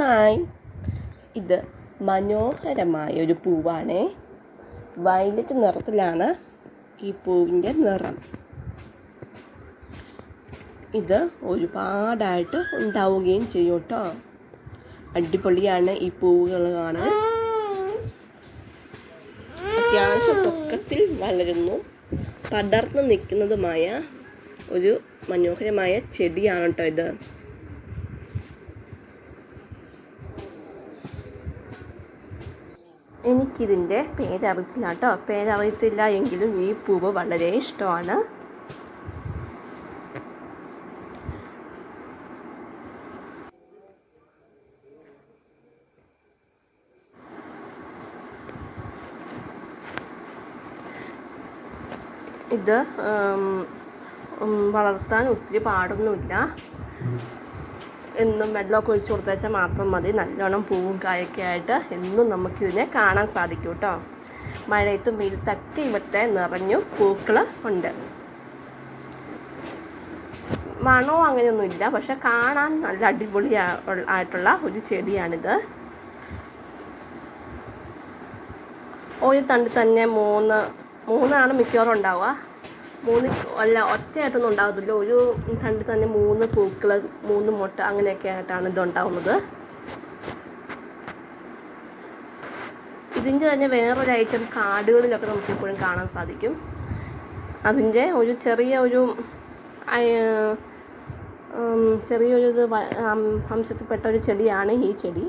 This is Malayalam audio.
ഹായ്. ഇത് മനോഹരമായ ഒരു പൂവാണ്. വയലറ്റ് നിറത്തിലാണ് ഈ പൂവിന്റെ നിറം. ഇത് ഒരുപാടായിട്ട് ഉണ്ടാവുകയും ചെയ്യും കേട്ടോ. അടിപൊളിയാണ് ഈ പൂവുകൾ കാണാൻ. അത്യാവശ്യം പൊക്കത്തിൽ വളരുന്നു. പടർന്നു നിൽക്കുന്നതുമായ ഒരു മനോഹരമായ ചെടിയാണ് കേട്ടോ ഇത്. എനിക്കിതിന്റെ പേരറിയത്തില്ല കേട്ടോ പേരറിയത്തില്ല എങ്കിലും ഈ പൂവ് വളരെ ഇഷ്ടമാണ്. ഇത് വളർത്താൻ ഒത്തിരി പാടൊന്നുമില്ല. എന്നും വെള്ളമൊക്കെ ഒഴിച്ചു കൊടുത്തേച്ചാൽ മാത്രം മതി. നല്ലോണം പൂവും കായൊക്കെ ആയിട്ട് എന്നും നമുക്കിതിനെ കാണാൻ സാധിക്കും കേട്ടോ മഴയത്തും വെയിലത്തൊക്കെ ഇവത്തെ നിറഞ്ഞു പൂക്കൾ ഉണ്ട്. മണവും അങ്ങനെയൊന്നുമില്ല പക്ഷെ കാണാൻ നല്ല അടിപൊളി ആയിട്ടുള്ള ഒരു ചെടിയാണിത്. ഒരു തണ്ട് തന്നെ മൂന്ന് മൂന്നാണ് മിക്കവാറും ഉണ്ടാവുക. മൂന്ന് അല്ല ഒറ്റയായിട്ടൊന്നും ഉണ്ടാകത്തില്ല ഒരു തണ്ടിൽ തന്നെ മൂന്ന് പൂക്കൾ മൂന്ന് മുട്ട അങ്ങനെയൊക്കെ ആയിട്ടാണ് ഇതുണ്ടാവുന്നത്. ഇതിന്റെ തന്നെ വേറൊരു ഐറ്റം കാടുകളിലൊക്കെ നമുക്ക് എപ്പോഴും കാണാൻ സാധിക്കും. അതിന്റെ ഒരു ചെറിയ ഒരു ചെറിയൊരു ഇത് വംശത്തിൽപ്പെട്ട ഒരു ചെടിയാണ് ഈ ചെടി.